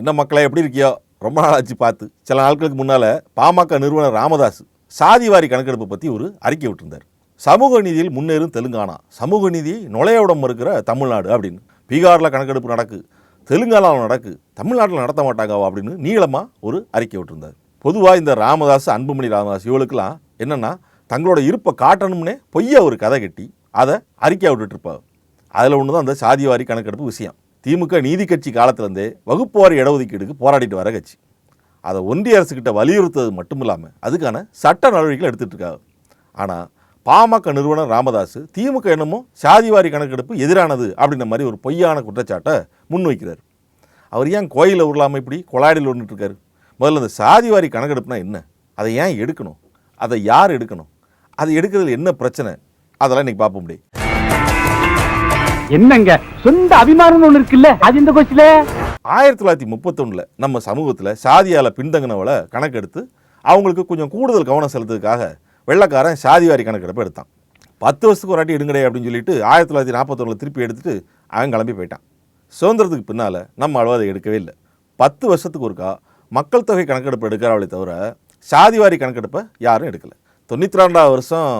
என்ன மக்களை எப்படி இருக்கியோ? ரொம்ப நாள் ஆச்சு பார்த்து. சில நாட்களுக்கு முன்னால் பாமக நிறுவனர் ராமதாஸ் சாதிவாரி கணக்கெடுப்பு பற்றி ஒரு அறிக்கை விட்டிருந்தார். சமூக நீதியில் முன்னேறும் தெலுங்கானா. சமூக நீதியை நுழைய இருக்கிற தமிழ்நாடு அப்படின்னு. பீகாரில் கணக்கெடுப்பு நடக்கு தெலுங்கானாவில் நடக்கு தமிழ்நாட்டில் நடத்த மாட்டாங்கவா அப்படின்னு நீளமாக ஒரு அறிக்கை விட்டிருந்தார். பொதுவாக இந்த ராமதாஸ் அன்புமணி ராமதாஸ் இவளுக்கெல்லாம் என்னென்னா தங்களோட இருப்பை காட்டணும்னே பொய்யா ஒரு கதை கட்டி அதை அறிக்கையாக விட்டுட்டு இருப்பாங்க. அதில் ஒன்று தான் அந்த சாதிவாரி கணக்கெடுப்பு விஷயம். திமுக நீதி கட்சி காலத்திலேருந்தே வகுப்புவாரி இடஒதுக்கீடுக்கு போராடிட்டு வர கட்சி. அதை ஒன்றிய அரசுக்கிட்ட வலியுறுத்தது மட்டும் இல்லாமல் அதுக்கான சட்ட நடவடிக்கைகள் எடுத்துகிட்டு இருக்காங்க. ஆனால் பாமக நிறுவனர் ராமதாஸ் திமுக என்னமோ சாதிவாரி கணக்கெடுப்பு எதிரானது அப்படின்ற மாதிரி ஒரு பொய்யான குற்றச்சாட்டை முன்வைக்கிறார். அவர் ஏன் கோயிலில் உருளாமல் இப்படி கொலாடியில் ஒன்றுட்டுருக்காரு முதல்ல அந்த சாதிவாரி கணக்கெடுப்புனா என்ன? அதை ஏன் எடுக்கணும்? அதை யார் எடுக்கணும்? அதை எடுக்கிறதுல என்ன பிரச்சனை? அதெல்லாம் இன்றைக்கி பார்ப்போம் முடியும் என்னங்க? சொந்த அபிமானம் ஒண்ணு இருக்குல்ல? அது இந்த கொஸ்டில ஆயிரத்தி தொள்ளாயிரத்தி முப்பத்தொன்னுல நம்ம சமூகத்தில் சாதியால பின்தங்கினவளை கணக்கெடுத்து அவங்களுக்கு கொஞ்சம் கூடுதல் கவனம் செலுத்துறதுக்காக வெள்ளைக்காரன் சாதிவாரி கணக்கெடுப்பு எடுத்தான். பத்து வருஷத்துக்கு ஒரு வாட்டி எடுங்கடே அப்படின்னு சொல்லிட்டு ஆயிரத்தி தொள்ளாயிரத்தி நாற்பத்தொன்னில் திருப்பி எடுத்துட்டு அவன் கிளம்பி போயிட்டான். சுதந்திரத்துக்கு பின்னால் நம்ம அளவு அதை எடுக்கவே இல்லை. பத்து வருஷத்துக்கு ஒருக்கா மக்கள் தொகை கணக்கெடுப்பு எடுக்கிறவளே தவிர சாதிவாரி கணக்கெடுப்பை யாரும் எடுக்கலை. தொண்ணூற்றி ரெண்டாவது வருஷம்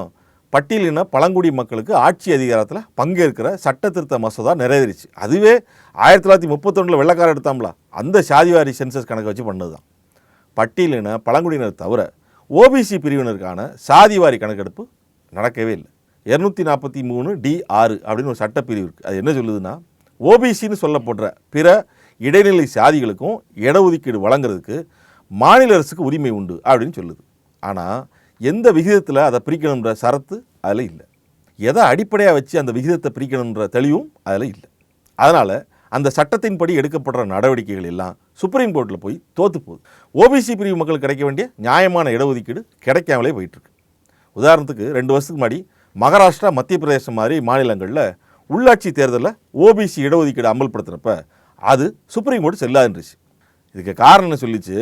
பட்டியலின பழங்குடி மக்களுக்கு ஆட்சி அதிகாரத்தில் பங்கேற்கிற சட்ட திருத்த மசோதா நிறைவேறிச்சு. அதுவே ஆயிரத்தி தொள்ளாயிரத்தி முப்பத்தொன்றில் வெள்ளக்காரர் எடுத்தாம்ல. அந்த சாதிவாரி சென்சஸ் கணக்கு வச்சு பண்ணது தான் பட்டியலின பழங்குடியினர் தவிர ஓபிசி பிரிவினருக்கான சாதிவாரி கணக்கெடுப்பு நடக்கவே இல்லை. இரநூத்தி நாற்பத்தி மூணு டி ஆறு அப்படின்னு ஒரு சட்டப்பிரிவு இருக்குது அது என்ன சொல்லுதுன்னா ஓபிசின்னு சொல்லப்படுற பிற இடைநிலை சாதிகளுக்கும் இடஒதுக்கீடு வழங்குறதுக்கு மாநில அரசுக்கு உரிமை உண்டு அப்படின்னு சொல்லுது. ஆனால் எந்த விகிதத்தில் அதை பிரிக்கணுன்ற சரத்து அதில் இல்லை. எதை அடிப்படையாக வச்சு அந்த விகிதத்தை பிரிக்கணுன்ற தெளிவும் அதில் இல்லை. அதனால் அந்த சட்டத்தின்படி எடுக்கப்படுற நடவடிக்கைகள் எல்லாம் சுப்ரீம் கோர்ட்டில் போய் தோத்து போகுது. ஓபிசி பிரிவு மக்களுக்கு கிடைக்க வேண்டிய நியாயமான இடஒதுக்கீடு கிடைக்காமலே போயிட்டுருக்கு. உதாரணத்துக்கு ரெண்டு வருஷத்துக்கு முன்னாடி மகாராஷ்டிரா மத்திய பிரதேசம் மாதிரி மாநிலங்களில் உள்ளாட்சி தேர்தலில் ஓபிசி இடஒதுக்கீடு அமல்படுத்துகிறப்ப அது சுப்ரீம் கோர்ட் செல்லாதுன்றுச்சு. இதுக்கு காரணம் என்ன சொல்லிச்சு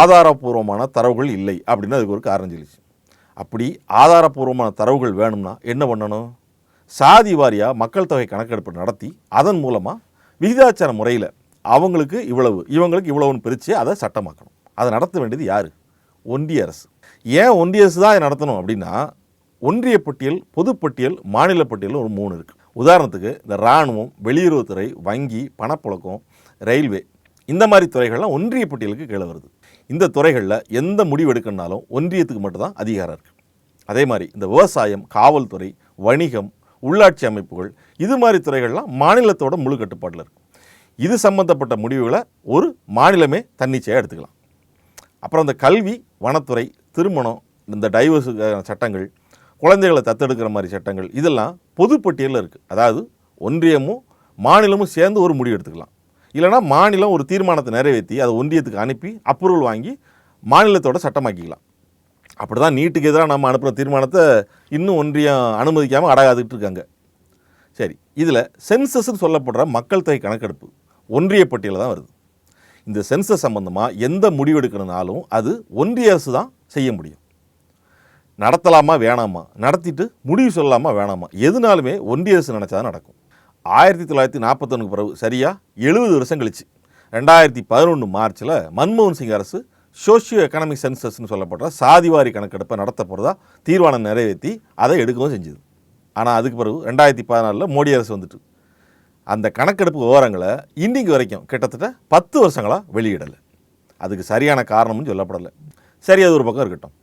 ஆதாரபூர்வமான தரவுகள் இல்லை அப்படின்னு அதுக்கு ஒரு காரணம் சொல்லிச்சு. அப்படி ஆதாரபூர்வமான தரவுகள் வேணும்னா என்ன பண்ணணும்? சாதி வாரியாக மக்கள் தொகை கணக்கெடுப்பு நடத்தி அதன் மூலமாக விகிதாச்சார முறையில் அவங்களுக்கு இவ்வளவு இவங்களுக்கு இவ்வளவுன்னு பிரித்து அதை சட்டமாக்கணும். அதை நடத்த வேண்டியது யார்? ஒன்றிய அரசு. ஏன் ஒன்றிய அரசு தான் இதை நடத்தணும் அப்படின்னா ஒன்றிய பட்டியல் பொதுப்பட்டியல் மாநில பட்டியல் ஒரு மூணு இருக்குது உதாரணத்துக்கு இந்த இராணுவம் வெளியுறவுத்துறை வங்கி பணப்புழக்கம் ரயில்வே இந்த மாதிரி துறைகள்லாம் ஒன்றிய பட்டியலுக்கு கீழே வருது. இந்த துறைகளில் எந்த முடிவு எடுக்கணும்னாலும் ஒன்றியத்துக்கு மட்டும்தான் அதிகாரம் இருக்குது அதே மாதிரி இந்த விவசாயம் காவல்துறை வணிகம் உள்ளாட்சி அமைப்புகள் இது மாதிரி துறைகள்லாம் மாநிலத்தோட முழு கட்டுப்பாட்டில் இருக்கும் இது சம்பந்தப்பட்ட முடிவுகளை ஒரு மாநிலமே தன்னிச்சையாக எடுத்துக்கலாம். அப்புறம் இந்த கல்வி வனத்துறை திருமணம் இந்த டைவர்ஸு சட்டங்கள் குழந்தைகளை தத்தெடுக்கிற மாதிரி சட்டங்கள் இதெல்லாம் பொதுப்பட்டியலில் இருக்குது அதாவது ஒன்றியமும் மாநிலமும் சேர்ந்து ஒரு முடிவு எடுத்துக்கலாம். இல்லைனா மாநிலம் ஒரு தீர்மானத்தை நிறைவேற்றி அதை ஒன்றியத்துக்கு அனுப்பி அப்ரூவல் வாங்கி மாநிலத்தோட சட்டமாக்கிக்கலாம். அப்படி தான் நீட்டுக்கு எதிராக நம்ம அனுப்புகிற தீர்மானத்தை இன்னும் ஒன்றியம் அனுமதிக்காமல் அடகாதுட்டு இருக்காங்க. சரி இதில் சென்சஸ்ன்னு சொல்லப்படுற மக்கள் தொகை கணக்கெடுப்பு ஒன்றிய பட்டியலில் தான் வருது. இந்த சென்சஸ் சம்பந்தமாக எந்த முடிவு எடுக்கணும்னாலும் அது ஒன்றிய அரசு தான் செய்ய முடியும். நடத்தலாமா வேணாமா? நடத்திட்டு முடிவு சொல்லலாமா வேணாமா? எதுனாலுமே ஒன்றிய அரசு நினச்சா தான் நடக்கும். ஆயிரத்தி தொள்ளாயிரத்தி நாற்பத்தொன்னுக்கு பிறகு சரியாக எழுபது வருஷம் கழிச்சு ரெண்டாயிரத்தி பதினொன்று மார்ச்சில் மன்மோகன் சிங் அரசு சோஷியோ எக்கனாமிக் சென்சஸ்னு சொல்லப்படுற சாதிவாரி கணக்கெடுப்பை நடத்த போகிறதா தீர்மானம் நிறைவேற்றி அதை எடுக்கவும் செஞ்சுது. ஆனால் அதுக்கு பிறகு ரெண்டாயிரத்தி பதினாலில் மோடி அரசு வந்துட்டு. அந்த கணக்கெடுப்பு விவரங்களை இன்றைக்கு வரைக்கும் கிட்டத்தட்ட பத்து வருஷங்களாக வெளியிடலை. அதுக்கு சரியான காரணமும் சொல்லப்படலை. சரி அது ஒரு பக்கம் இருக்கட்டும்.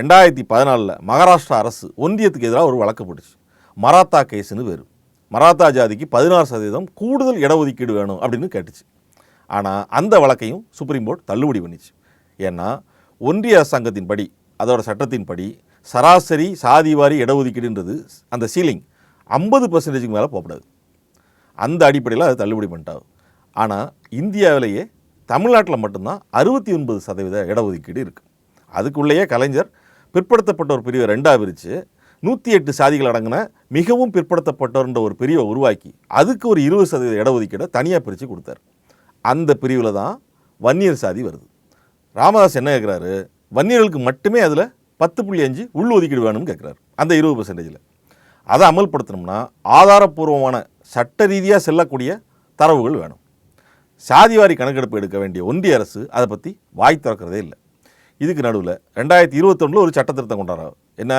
ரெண்டாயிரத்தி பதினாலில் மகாராஷ்டிரா அரசு ஒன்றியத்துக்கு எதிராக ஒரு வழக்கு போட்டுச்சு. மராத்தா கேஸுன்னு பேர். மராத்தா ஜாதிக்கு பதினாறு சதவீதம் கூடுதல் இடஒதுக்கீடு வேணும் அப்படின்னு கேட்டுச்சு. ஆனால் அந்த வழக்கையும் சுப்ரீம் கோர்ட் தள்ளுபடி பண்ணிச்சு. ஏன்னா ஒன்றிய அரசாங்கத்தின்படி அதோட சட்டத்தின்படி சராசரி சாதிவாரி இடஒதுக்கீடுன்றது அந்த சீலிங் ஐம்பது பர்சன்டேஜுக்கு மேலே போகக்கூடாது அந்த அடிப்படையில் அதை தள்ளுபடி பண்ணிட்டாங்க ஆனால் இந்தியாவிலேயே தமிழ்நாட்டில் மட்டும்தான் அறுபத்தி ஒன்பது சதவீத இடஒதுக்கீடு இருக்குது அதுக்குள்ளேயே கலைஞர் பிற்படுத்தப்பட்ட ஒரு பிரிவை ரெண்டாக பிரித்து நூற்றி எட்டு சாதிகள் அடங்கின மிகவும் பிற்படுத்தப்பட்டோர்ன்ற ஒரு பிரிவை உருவாக்கி அதுக்கு ஒரு இருபது சதவீத இடஒதுக்கீடை தனியாக பிரித்து கொடுத்தாரு. அந்த பிரிவில் தான் வன்னியர் சாதி வருது. ராமதாஸ் என்ன கேட்குறாரு வன்னியர்களுக்கு மட்டுமே அதில் பத்து புள்ளி அஞ்சு உள் ஒதுக்கீடு வேணும்னு கேட்குறாரு அந்த இருபது பர்சன்டேஜில் அதை அமல்படுத்தணும்னா ஆதாரப்பூர்வமான சட்ட ரீதியாக செல்லக்கூடிய தரவுகள் வேணும். சாதிவாரி கணக்கெடுப்பு எடுக்க வேண்டிய ஒன்றிய அரசு அதை பற்றி வாய் திறக்கிறதே இல்லை. இதுக்கு நடுவில் ரெண்டாயிரத்தி இருபத்தொன்னில் ஒரு சட்டத்திருத்தம் கொண்டாடுறாரு என்ன?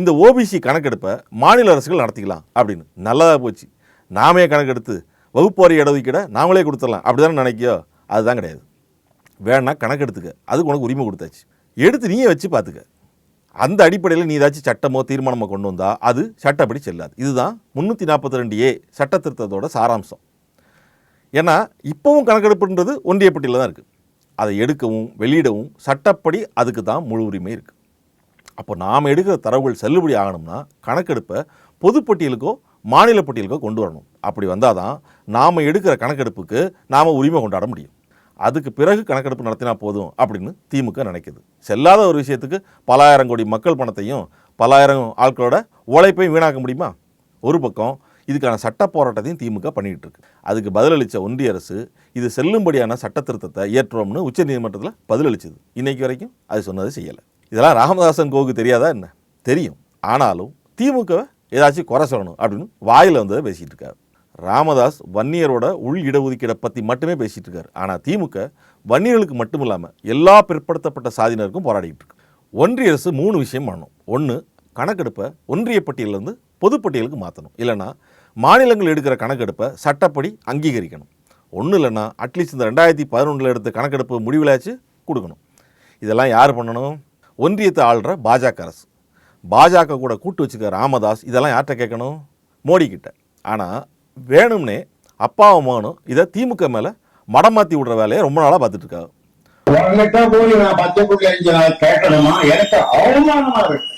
இந்த ஓபிசி கணக்கெடுப்பை மாநில அரசுகள் நடத்திக்கலாம் அப்படின்னு. நல்லதாக போச்சு. நாமே கணக்கெடுத்து வகுப்பாரி இடஒதுக்கீட நாமளே கொடுத்துடலாம். அப்படி தானே நினைக்கியோ? அதுதான் கிடையாது. வேணா கணக்கெடுத்துக்க. அதுக்கு உனக்கு உரிமை கொடுத்தாச்சு. எடுத்து நீயே வச்சு பார்த்துக்க. அந்த அடிப்படையில் நீ ஏதாச்சும் சட்டமோ தீர்மானமோ கொண்டு வந்தால் அது சட்டப்படி செல்லாது. இதுதான் முந்நூற்றி நாற்பத்தி ரெண்டு ஏ சட்ட திருத்தத்தோட சாராம்சம். ஏன்னா இப்போவும் கணக்கெடுப்புன்றது ஒன்றிய பட்டியலில் தான் இருக்குது அதை எடுக்கவும் வெளியிடவும் சட்டப்படி அதுக்கு தான் முழு உரிமை இருக்குது அப்போ நாம் எடுக்கிற தரவுகள் செல்லுபடி ஆகணும்னா கணக்கெடுப்பை பொதுப்பட்டியலுக்கோ மாநில பட்டியலுக்கோ கொண்டு வரணும். அப்படி வந்தால் தான் நாம் எடுக்கிற கணக்கெடுப்புக்கு நாம் உரிமை கொண்டாட முடியும். அதுக்கு பிறகு கணக்கெடுப்பு நடத்தினா போதும் அப்படின்னு திமுக நினைக்குது. செல்லாத ஒரு விஷயத்துக்கு பலாயிரம் கோடி மக்கள் பணத்தையும் பலாயிரம் ஆட்களோட உழைப்பையும் வீணாக்க முடியுமா? ஒரு பக்கம் இதுக்கான சட்ட போராட்டத்தையும் திமுக பண்ணிக்கிட்டு இருக்கு. அதுக்கு பதிலளித்த ஒன்றிய அரசு இது செல்லும்படியான சட்ட திருத்தத்தை ஏற்றோம்னு உச்சநீதிமன்றத்தில் பதிலளிச்சது. இன்னைக்கு வரைக்கும் அது சொன்னது செய்யலை. இதெல்லாம் ராமதாசன் கோவுக்கு தெரியாதா என்ன? தெரியும். ஆனாலும் திமுகவை ஏதாச்சும் குறை சொல்லணும் அப்படின்னு வாயில் வந்ததை பேசிகிட்டு இருக்காரு. ராமதாஸ் வன்னியரோட உள் இடஒதுக்கீடை பற்றி மட்டுமே பேசிகிட்டு இருக்காரு. ஆனால் திமுக வன்னியர்களுக்கு மட்டும் இல்லாமல் எல்லா பிற்படுத்தப்பட்ட சாதியினருக்கும் போராடிக்கிட்டு இருக்கு. ஒன்றிய அரசு மூணு விஷயம் பண்ணணும். ஒன்று கணக்கெடுப்பை ஒன்றிய பட்டியலேருந்து பொதுப்பட்டியலுக்கு மாற்றணும் இல்லைன்னா மாநிலங்கள் எடுக்கிற கணக்கெடுப்பை சட்டப்படி அங்கீகரிக்கணும். ஒன்றும் இல்லைன்னா அட்லீஸ்ட் இந்த ரெண்டாயிரத்தி பதினொன்றில் எடுத்த கணக்கெடுப்பு முடிவிலாச்சு கொடுக்கணும். இதெல்லாம் யார் பண்ணணும்? ஒன்றியத்தை ஆள்ற பாஜக அரசு. பாஜக கூட கூட்டு வச்சுக்க ராமதாஸ் இதெல்லாம் யார்கிட்ட கேட்கணும்? மோடி கிட்ட ஆனால் வேணும்னே அப்பாவும் மகனும் இதை திமுக மேலே மடம் மாற்றி விடுற வேலையை ரொம்ப நாளாக பார்த்துட்டு இருக்காங்க. உன்கிட்ட போய் நான் பச்சை புள்ளி அஞ்சு நாள் கேட்கணுமா? எனக்கு அவமானமா இருக்கு.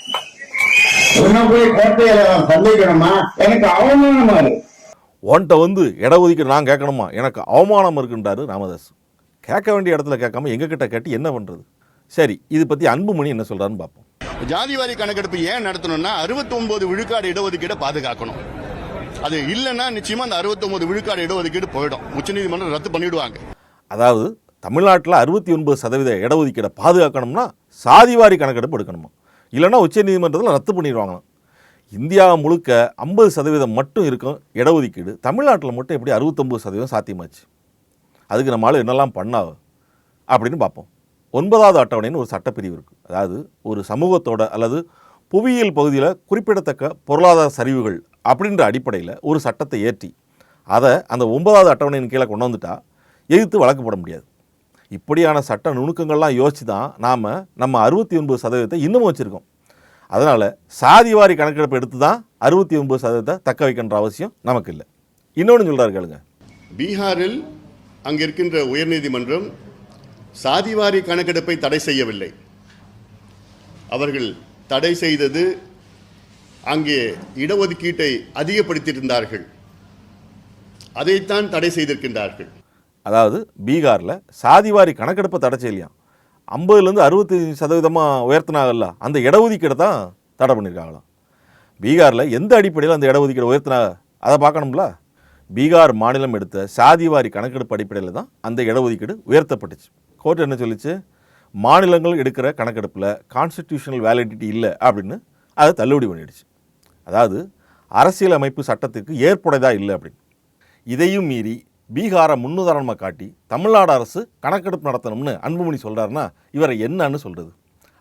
உன்னை போய் கோட்டையில நான் சந்திக்கணுமா? எனக்கு அவமானமா இருக்கு. உன்கிட்ட வந்து இடஒதுக்கீடு நான் கேட்கணுமா? எனக்கு அவமானம் இருக்குன்றாரு ராமதாஸ். கேட்க வேண்டிய இடத்துல கேட்காம எங்ககிட்ட கேட்டு என்ன பண்ணுறது சரி இது பற்றி அன்புமணி என்ன சொல்கிறாருன்னு பார்ப்போம். ஜாதிவாரி கணக்கெடுப்பு ஏன் நடத்தணும்னா 69 விழுக்காடு இடஒதுக்கீடை பாதுகாக்கணும். அது இல்லைன்னா நிச்சயமா அந்த 69 விழுக்காடு இடஒதுக்கீடு போயிடும். உச்சநீதிமன்றம் ரத்து பண்ணிடுவாங்க. அதாவது தமிழ்நாட்டில் அறுபத்தி ஒன்பது சதவீத இடஒதுக்கீடை பாதுகாக்கணும்னா சாதிவாரி கணக்கெடுப்பு எடுக்கணுமா? இல்லைன்னா உச்சநீதிமன்றத்தில் ரத்து பண்ணிடுவாங்களாம். இந்தியா முழுக்க ஐம்பது சதவீதம் மட்டும் இருக்கும் இடஒதுக்கீடு. தமிழ்நாட்டில் மட்டும் எப்படி அறுபத்தொம்பது சதவீதம் சாத்தியமாச்சு? அதுக்கு நம்மளால் என்னெல்லாம் பண்ணா அப்படின்னு பார்ப்போம். ஒன்பதாவது அட்டவணைன்னு ஒரு சட்டப்பிரிவு இருக்குது அதாவது ஒரு சமூகத்தோட அல்லது புவியியல் பகுதியில் குறிப்பிடத்தக்க பொருளாதார சரிவுகள் அப்படின்ற அடிப்படையில் ஒரு சட்டத்தை ஏற்றி அதை அந்த ஒன்பதாவது அட்டவணையின் கீழே கொண்டு வந்துட்டால் எதிர்த்து வழக்கு போட முடியாது. இப்படியான சட்ட நுணுக்கங்கள்லாம் யோசித்து தான் நாம் நம்ம அறுபத்தி ஒன்பது சதவீதத்தை இன்னமும் வச்சுருக்கோம். அதனால் சாதிவாரி கணக்கெடுப்பு எடுத்து தான் அறுபத்தி ஒன்பது சதவீதத்தை தக்க வைக்கின்ற அவசியம் நமக்கு இல்லை. இன்னொன்று சொல்கிறாரு கேளுங்க. பீகாரில் அங்கே இருக்கின்ற உயர்நீதிமன்றம் சாதிவாரி கணக்கெடுப்பை தடை செய்யவில்லை. அவர்கள் தடை செய்தது அங்கே இடஒதுக்கீட்டை அதிகப்படுத்தியிருந்தார்கள். அதைத்தான் தடை செய்திருக்கின்றார்கள். அதாவது பீகாரில் சாதிவாரி கணக்கெடுப்பை தடை செய்யலையாம் ஐம்பதுலேருந்து அறுபத்தி சதவீதமாக உயர்த்தினாங்கல்ல அந்த இடஒதுக்கீடை தான் தடை பண்ணியிருக்காங்களாம் பீகாரில் எந்த அடிப்படையில் அந்த இடஒதுக்கீடு உயர்த்தினாங்க அதை பார்க்கணும்ல? பீகார் மாநிலம் எடுத்த சாதிவாரி கணக்கெடுப்பு அடிப்படையில் தான் அந்த இடஒதுக்கீடு உயர்த்தப்பட்டுச்சு. கோர்ட் என்ன சொல்லிச்சு? மாநிலங்கள் எடுக்கிற கணக்கெடுப்பில் கான்ஸ்டிடியூஷனல் வேலிடிட்டி இல்லை அப்படின்னு அதை தள்ளுபடி பண்ணிடுச்சு. அதாவது அரசியலமைப்பு சட்டத்திற்கு ஏற்புடையதா இல்லை அப்படின்னு. இதையும் மீறி பீகாரை முன்னுதாரணமாக காட்டி தமிழ்நாடு அரசு கணக்கெடுப்பு நடத்தணும்னு அன்புமணி சொல்கிறாருன்னா இவரை என்னன்னு சொல்கிறது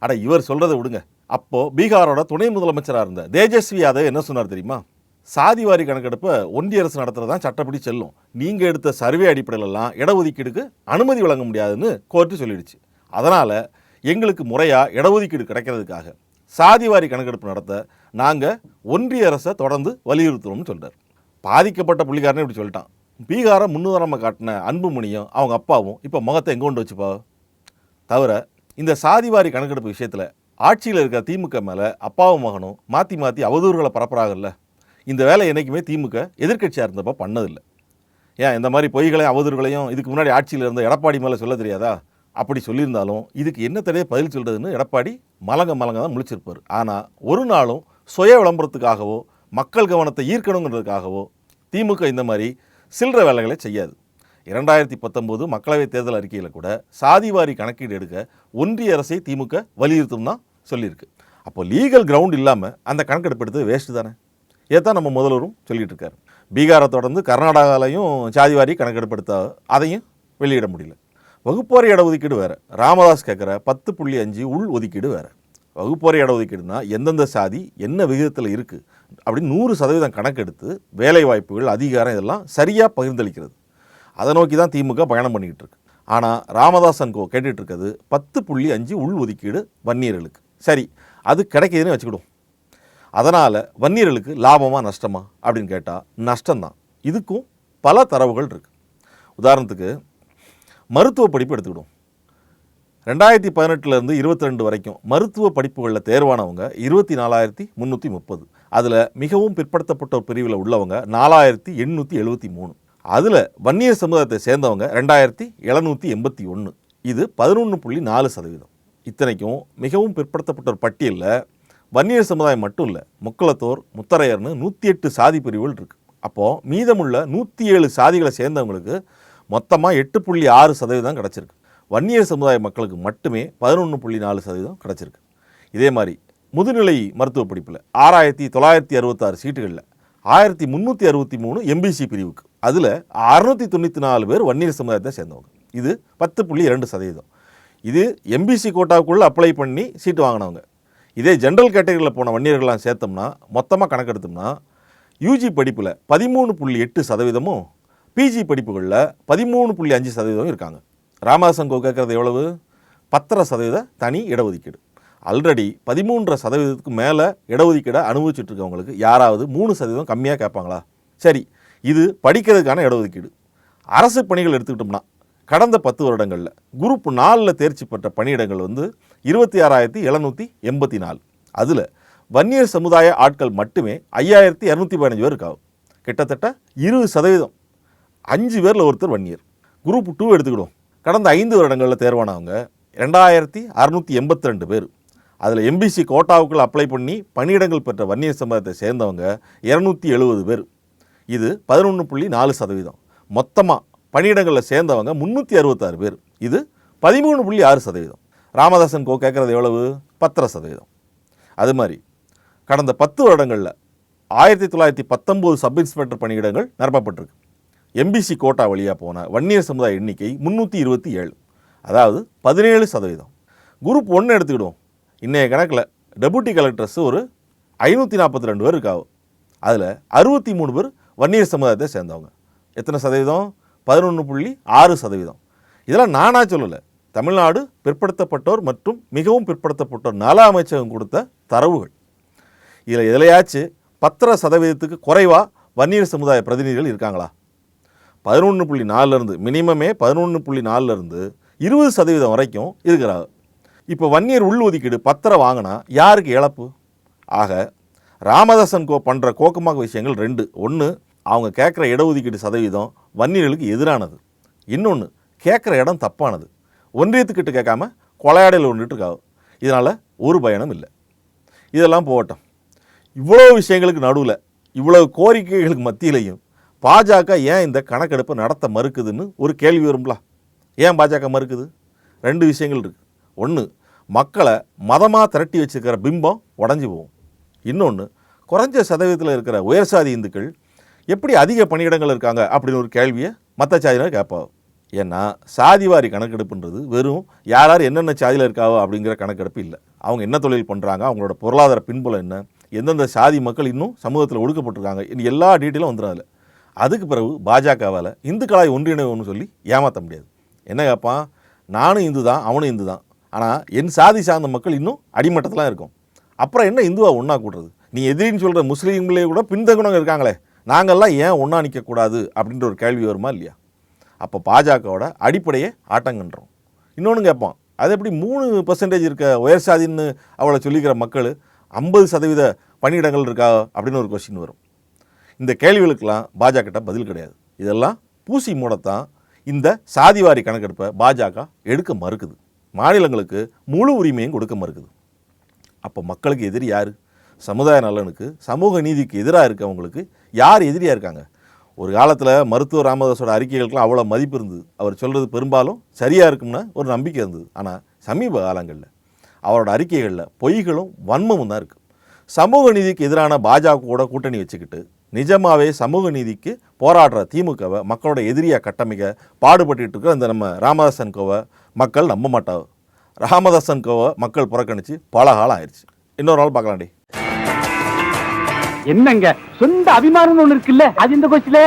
அட இவர் சொல்கிறத விடுங்க. அப்போது பீகாரோட துணை முதலமைச்சராக இருந்த தேஜஸ்வி யாதவ் என்ன சொன்னார் தெரியுமா? சாதிவாரி கணக்கெடுப்பை ஒன்றிய அரசு நடத்துறது தான் சட்டப்படி செல்லும். நீங்கள் எடுத்த சர்வே அடிப்படையிலலாம் இடஒதுக்கீடுக்கு அனுமதி வழங்க முடியாதுன்னு கோர்ட்டு சொல்லிடுச்சு. அதனால் எங்களுக்கு முறையாக இடஒதுக்கீடு கிடைக்கிறதுக்காக சாதிவாரி கணக்கெடுப்பு நடத்த நாங்கள் ஒன்றிய அரசை தொடர்ந்து வலியுறுத்துறோம்னு சொல்கிறார் பாதிக்கப்பட்ட புள்ளிக்காரனே இப்படி சொல்லிட்டான். பீகாரை முன்னுதாரணமாக காட்டின அன்புமணியும் அவங்க அப்பாவும் இப்போ முகத்தை எங்கே கொண்டு வச்சுப்பா? தவிர இந்த சாதிவாரி கணக்கெடுப்பு விஷயத்தில் ஆட்சியில் இருக்கிற திமுக மேலே அப்பாவும் மகனும் மாற்றி மாற்றி அவதூறுகளை பரப்புறாங்கல்ல. இந்த வேலை என்றைக்குமே திமுக எதிர்க்கட்சியாக இருந்தப்போ பண்ணதில்லை. ஏன் இந்த மாதிரி பொய்களையும் அவதூறுகளையும் இதுக்கு முன்னாடி ஆட்சியில் இருந்த எடப்பாடி மேலே சொல்ல தெரியாதா? அப்படி சொல்லியிருந்தாலும் இதுக்கு என்ன தடையை பதில் சொல்கிறதுன்னு எடப்பாடி மலங்க மலங்க தான் முழிச்சிருப்பார். ஆனால் ஒரு நாளும் சுய விளம்பரத்துக்காகவோ மக்கள் கவனத்தை ஈர்க்கணுங்கிறதுக்காகவோ திமுக இந்த மாதிரி சில்லற வேலைகளை செய்யாது. இரண்டாயிரத்தி பத்தொம்போது மக்களவைத் தேர்தல் அறிக்கையில் கூட சாதிவாரி கணக்கீடு எடுக்க ஒன்றிய அரசை திமுக வலியுறுத்தும் தான் சொல்லியிருக்கு. அப்போ லீகல் கிரவுண்ட் இல்லாமல் அந்த கணக்கெடுப்பு எடுத்தது வேஸ்ட்டு தானே? இதைத்தான் நம்ம முதல்வரும் சொல்லிட்டு இருக்காரு பீகாரை தொடர்ந்து கர்நாடகாலையும் சாதிவாரி கணக்கெடுப்படுத்த அதையும் வெளியிட முடியல. வகுப்போரை இடஒதுக்கீடு வேறு. ராமதாஸ் கேட்குற பத்து புள்ளி அஞ்சு உள் ஒதுக்கீடு வேறு. வகுப்போரை இடஒதுக்கீடுனா எந்தெந்த சாதி என்ன விகிதத்தில் இருக்குது அப்படின்னு நூறு சதவீதம் கணக்கெடுத்து வேலை வாய்ப்புகள் அதிகாரம் இதெல்லாம் சரியாக பகிர்ந்தளிக்கிறது. அதை நோக்கி தான் திமுக பயணம் பண்ணிக்கிட்டு இருக்கு ஆனால் ராமதாசன் கோ கேட்டுட்ருக்கிறது பத்து புள்ளி அஞ்சு உள் ஒதுக்கீடு வன்னியர்களுக்கு. சரி அது கிடைக்கிதுன்னு வச்சுக்கிடுவோம். அதனால் வன்னியர்களுக்கு லாபமா நஷ்டமா அப்படின்னு கேட்டால் நஷ்டம்தான். இதுக்கும் பல தரவுகள் இருக்குது உதாரணத்துக்கு மருத்துவ படிப்பு எடுத்துக்கிடுவோம். ரெண்டாயிரத்தி பதினெட்டுலேருந்து இருபத்தி ரெண்டு வரைக்கும் மருத்துவ படிப்புகளில் தேர்வானவங்க இருபத்தி நாலாயிரத்தி முந்நூற்றி முப்பது. அதில் மிகவும் பிற்படுத்தப்பட்ட ஒரு பிரிவில் உள்ளவங்க நாலாயிரத்தி எண்ணூற்றி எழுபத்தி மூணு. அதில் வன்னியர் சமுதாயத்தை சேர்ந்தவங்க ரெண்டாயிரத்தி எழுநூற்றி எண்பத்தி ஒன்று இது பதினொன்று புள்ளி நாலு சதவீதம். இத்தனைக்கும் மிகவும் பிற்படுத்தப்பட்ட ஒரு பட்டியலில் வன்னியர் சமுதாயம் மட்டும் இல்லை முக்கலத்தோர் முத்தரையர்னு நூற்றி எட்டு சாதி பிரிவுகள் இருக்குது அப்போது மீதமுள்ள நூற்றி ஏழு சாதிகளை சேர்ந்தவங்களுக்கு மொத்தமாக எட்டு புள்ளி ஆறு சதவீதம் கிடச்சிருக்கு. வன்னியர் சமுதாய மக்களுக்கு மட்டுமே பதினொன்று புள்ளி நாலு சதவீதம் கிடச்சிருக்கு. இதே மாதிரி முதுநிலை மருத்துவ படிப்பில் ஆறாயிரத்தி தொள்ளாயிரத்தி அறுபத்தாறு சீட்டுகளில் ஆயிரத்தி முந்நூற்றி அறுபத்தி மூணு எம்பிசி பிரிவுக்கு. அதில் அறுநூற்றி தொண்ணூற்றி நாலு பேர் வன்னியர் சமுதாயத்தை சேர்ந்தவங்க. இது பத்து புள்ளி இரண்டு சதவீதம். இது எம்பிசி கோட்டாவுக்குள்ளே அப்ளை பண்ணி சீட்டு வாங்கினவங்க. இதே ஜென்ரல் கேட்டகரியில் போன வன்னியர்கள்லாம் சேர்த்தோம்னா மொத்தமாக கணக்கெடுத்தோம்னா யூஜி படிப்பில் பதிமூணு புள்ளி எட்டு சதவீதமும் பிஜி படிப்புகளில் பதிமூணு புள்ளி அஞ்சு சதவீதமும் இருக்காங்க. ராமதாசன் கோ கேட்குறது எவ்வளவு? பத்தரை சதவீத தனி இடஒதுக்கீடு. ஆல்ரெடி பதிமூன்றரை சதவீதத்துக்கு மேலே இடஒதுக்கீடை அனுபவிச்சுட்ருக்கவங்களுக்கு யாராவது மூணு சதவீதம் கம்மியாக கேட்பாங்களா? சரி இது படிக்கிறதுக்கான இடஒதுக்கீடு. அரசு பணிகள் எடுத்துக்கிட்டோம்னா கடந்த பத்து வருடங்களில் குரூப் நாலில் தேர்ச்சி பெற்ற பணியிடங்கள் வந்து இருபத்தி ஆறாயிரத்தி எழுநூற்றி எண்பத்தி நாலு. அதில் வன்னியர் சமுதாய ஆட்கள் மட்டுமே ஐயாயிரத்தி இரநூத்தி பதினஞ்சு பேர் இருக்காங்க. கிட்டத்தட்ட இருபது சதவீதம். அஞ்சு பேரில் ஒருத்தர் வன்னியர். Group two எடுத்துக்கிடுவோம். கடந்த ஐந்து வருடங்களில் தேர்வானவங்க ரெண்டாயிரத்தி அறுநூற்றி எண்பத்தி ரெண்டு பேர். அதில் எம்பிசி கோட்டாவுக்குள் அப்ளை பண்ணி பணியிடங்கள் பெற்ற வன்னியர் சமுதாயத்தை சேர்ந்தவங்க இரநூத்தி எழுபது பேர். இது பதினொன்று புள்ளி நாலு சதவீதம். மொத்தமாக பணியிடங்களில் சேர்ந்தவங்க முந்நூற்றி அறுபத்தாறு பேர். இது பதிமூணு புள்ளி ஆறு சதவீதம். ராமதாசன் கோ கேட்குறது எவ்வளவு? பத்தரை சதவீதம். அது மாதிரி கடந்த பத்து வருடங்களில் ஆயிரத்தி தொள்ளாயிரத்தி பத்தொம்போது சப் இன்ஸ்பெக்டர் பணியிடங்கள் நிரப்பப்பட்டிருக்கு. எம்பிசி கோட்டா வழியாக போன வன்னியர் சமுதாய எண்ணிக்கை முந்நூற்றி இருபத்தி ஏழு. அதாவது பதினேழு சதவீதம். குரூப் ஒன்று எடுத்துக்கிடுவோம். இன்றைய கணக்கில் டெபுட்டி கலெக்டர்ஸ் ஒரு ஐநூற்றி நாற்பத்தி ரெண்டு பேர் இருக்காவும் அதில் அறுபத்தி மூணு பேர் வன்னியர் சமுதாயத்தை சேர்ந்தவங்க. எத்தனை சதவீதம்? பதினொன்று புள்ளி ஆறு சதவீதம். இதெல்லாம் நானாக சொல்லலை. தமிழ்நாடு பிற்படுத்தப்பட்டோர் மற்றும் மிகவும் பிற்படுத்தப்பட்டோர் நல அமைச்சகம் கொடுத்த தரவுகள். இதில் எதிலையாச்சு? பத்தரை சதவீதத்துக்கு குறைவாக வன்னியர் சமுதாய பிரதிநிதிகள் இருக்காங்களா? பதினொன்று புள்ளி நாலுலேருந்து மினிமமே பதினொன்று புள்ளி நாலுலேருந்து இருபது சதவீதம் வரைக்கும் இருக்கிறாங்க. இப்போ வன்னியர் உள் ஒதுக்கீடு பத்தரை வாங்கினா யாருக்கு இழப்பு? ஆக ராமதாசன் கோ பண்ணுற கோக்கமாக விஷயங்கள் ரெண்டு. ஒன்று அவங்க கேட்குற இடஒதுக்கீடு சதவீதம் வன்னியர்களுக்கு எதிரானது. இன்னொன்று கேட்குற இடம் தப்பானது. ஒன்றியத்துக்கிட்ட கேட்காம கொலையாடையில் ஒன்றுட்டு இருக்காங்க இதனால் ஒரு பயணம் இல்லை. இதெல்லாம் போகட்டும். இவ்வளோ விஷயங்களுக்கு நடுவில் இவ்வளோ கோரிக்கைகளுக்கு மத்தியிலையும் பாஜக ஏன் இந்த கணக்கெடுப்பை நடத்த மறுக்குதுன்னு ஒரு கேள்வி வரும்ல. ஏன் பாஜக மறுக்குது? ரெண்டு விஷயங்கள் இருக்குது ஒன்று மக்களை மதமாக திரட்டி வச்சுருக்கிற பிம்பம் உடஞ்சி போகும். இன்னொன்று குறைஞ்ச சதவீதத்தில் இருக்கிற உயர் சாதி இந்துக்கள் எப்படி அதிக பணியிடங்கள் இருக்காங்க அப்படின்னு ஒரு கேள்வியை மற்ற சாதியினர் கேட்பாங்க. ஏன்னா சாதிவாரி கணக்கெடுப்புன்றது வெறும் யார் யார் என்னென்ன சாதியில் இருக்காவோ அப்படிங்கிற கணக்கெடுப்பு இல்லை. அவங்க என்ன தொழில் பண்ணுறாங்க அவங்களோட பொருளாதார பின்புலம் என்ன எந்தெந்த சாதி மக்கள் இன்னும் சமூகத்தில் ஒடுக்கப்பட்டிருக்காங்க இன்னும் எல்லா டீட்டெயிலும் வந்துடும் அதில் அதுக்கு பிறகு பாஜகவால் இந்துக்களாய் ஒன்றிணைவுன்னு சொல்லி ஏமாற்ற முடியாது. என்ன கேட்பான் நானும் இந்து தான் அவனும் இந்து தான். ஆனால் என் சாதி சார்ந்த மக்கள் இன்னும் அடிமட்டத்தில் இருக்கும். அப்புறம் என்ன இந்துவாக ஒன்றா கூடுறது? நீ எதிரின்னு சொல்கிற முஸ்லீம்களே கூட பின்தங்கினவங்க இருக்காங்களே. நாங்கள்லாம் ஏன் ஒன்றா நிற்கக்கூடாது அப்படின்ற ஒரு கேள்வி வருமா இல்லையா? அப்போ பாஜகவோட அடிப்படையே ஆட்டங்கன்றோம். இன்னொன்று கேட்பான் அது எப்படி மூணு பர்சன்டேஜ் இருக்க உயர் சாதின்னு அவளை சொல்லிக்கிற மக்கள் ஐம்பது சதவீத பணியிடங்கள் இருக்கா அப்படின்னு ஒரு கொஸ்டின் வரும். இந்த கேள்விகளுக்கெல்லாம் பாஜகிட்ட பதில் கிடையாது. இதெல்லாம் பூசி மூடத்தான் இந்த சாதிவாரி கணக்கெடுப்பை பாஜக எடுக்க மறுக்குது. மாநிலங்களுக்கு முழு உரிமையும் கொடுக்க மறுக்குது. அப்போ மக்களுக்கு எதிரி யார்? சமுதாய நலனுக்கு சமூக நீதிக்கு எதிராக இருக்கவங்களுக்கு யார் எதிரியாக இருக்காங்க? ஒரு காலத்தில் மருத்துவ ராமதாஸோட அறிக்கைகளுக்கெல்லாம் அவ்வளோ மதிப்பு இருந்தது. அவர் சொல்கிறது பெரும்பாலும் சரியாக இருக்கும்னு ஒரு நம்பிக்கை இருந்தது. ஆனால் சமீப காலங்களில் அவரோட அறிக்கைகளில் பொய்களும் வன்மமும் தான் இருக்குது சமூக நீதிக்கு எதிரான பாஜக கூட கூட்டணி வச்சுக்கிட்டு நிஜமாகவே சமூக நீதிக்கு போராடுற திமுகவை மக்களோட எதிரியாக கட்டமைக்க பாடுபட்டுட்டு இருக்கிற இந்த நம்ம ராமதாசன் கோவை மக்கள் நம்ப மாட்டாவு ராமதாசன் கோவை மக்கள் புறக்கணித்து பல காலம் ஆயிடுச்சு இன்னொரு நாள் பார்க்கலாண்டி என்னங்க சொந்த அபிமானம்னு ஒண்ணு இருக்குல்ல? அது இந்த கோச்சில?